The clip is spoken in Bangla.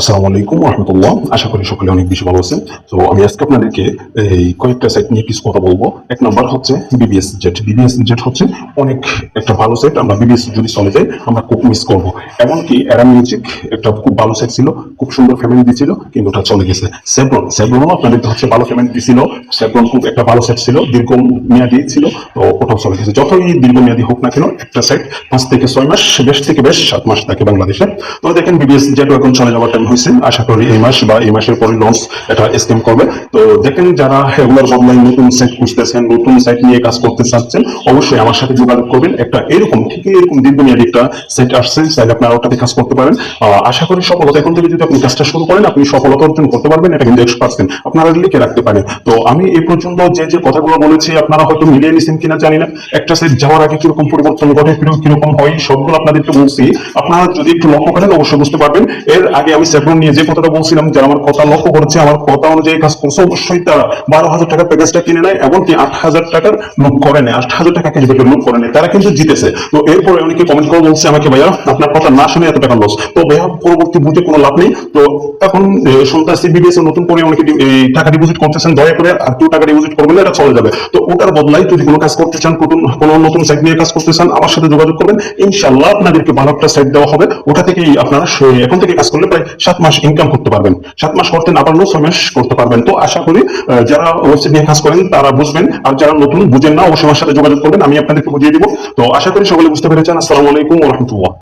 আসসালামু আলাইকুম রহমতুল্লাহ আশা করি সকলে অনেক বেশি ভালো আছেন। তো আমি আজকে আপনাদেরকে এই কয়েকটা নিয়ে কিছু কথা বলব। এক নাম্বার হচ্ছে বিবিএস জেট বিবিএস জেট হচ্ছে অনেক একটা ভালো আমরা বিবিএস যদি চলে যাই আমরা খুব মিস করব। এমনকি মিউজিক একটা খুব ভালো ছিল, খুব সুন্দর ফ্যামিলি দিছিল, কিন্তু ওটা চলে গেছে। হচ্ছে ভালো ফ্যামিলি দিছিল। খুব একটা ভালো ছিল দীর্ঘ মেয়াদি ছিল, তো ওটাও চলে গেছে। যতই দীর্ঘমেয়াদী হোক না কেন, একটা সেট পাঁচ থেকে ছয় মাস, বেশ থেকে বেশ সাত মাস থাকে বাংলাদেশে। তো দেখেন বিবিএস যেহেতু এখন চলে যাওয়ার টাইম হয়েছে। আশা করি এই মাস বা এই মাসের পরে লঞ্চ এটা স্কিম করবে। তো দেখেন যারা রেগুলার বদলাই নতুন সাইট খুঁজতেছেন, নতুন সাইট নিয়ে কাজ করতে চাচ্ছেন, অবশ্যই আমার সাথে যোগাযোগ করবেন। একটা এরকম ঠিক এরকম দীর্ঘমেয়াদী একটা সেট আসছে, চাইলে আপনারা ওটাতে কাজ করতে পারেন। আশা করি সফলতা এখন থেকে যদি আপনি কাজটা শুরু করেন, আপনি সফলতা অর্জন করতে পারবেন, এটা কিন্তু একশো পার্সেন্ট আপনারা লিখে রাখতে পারেন। তো আমি এই পর্যন্ত যে যে কথাগুলো বলেছি, আপনারা হয়তো মিলিয়ে নিছেন কিনা জানি না। একটা সেট যাওয়ার আগে কীরকম পরিবর্তন ঘটে কীরকম হয়, সবগুলো আপনাদেরকে বলছি। আপনারা যদি একটু লক্ষ্য করেন, অবশ্যই বুঝতে পারবেন। এর আগে আমি সেভরন নিয়ে যে কথাটা বলছিলাম, যারা আমার কথা লক্ষ্য করেছে, আমার কথা অনুযায়ী কাজ করছে, অবশ্যই তারা বারো হাজার টাকার প্যাকেজটা কিনে নেয় এমনকি আট হাজার টাকার লুক করে নেয়, আট হাজার টাকা কেজি লুক করে নেয়। তারা কিন্তু জিতেছে। তো এরপরে অনেকে কমেন্ট করে বলছে আমাকে, ভাইয়া, আপনার কথা না শুনে এত টাকা লস তো ভাইয়া, পরবর্তী বুঝে কোনো লাভ নেই। তো এখন সন্ধ্যা সিবিবিএস নতুন করে অনেকে টাকা ডিপোজিট করতেছেন, দয়া করে আর কেউ টাকা ডিপোজিট করবেন এটা চলে যাবে। তো ওটার বদলাই যদি কোনো কাজ করতে চান কোনো নতুন সাইট নিয়ে কাজ করতে চান, আমার সাথে যোগাযোগ করবেন। ইনশাল্লাহ আপনাদেরকে ভালো একটা সাইট দেওয়া হবে। ওটা থেকেই আপনারা এখন থেকে কাজ করলে প্রায় সাত মাস ইনকাম করতে পারবেন। সাত মাস করতেন না পারলেও ছয় মাস করতে পারবেন। তো আশা করি যারা ওয়েবসাইট নিয়ে কাজ করেন, তারা বুঝবেন। আর যারা নতুন, বুঝেন না, অবশ্যই আমার সাথে যোগাযোগ করবেন। আমি আপনাদেরকে বুঝিয়ে দিব। তো আশা করি সকলে বুঝতে পেরেছেন। আসসালামু আলাইকুম রহমতুল্লাহ।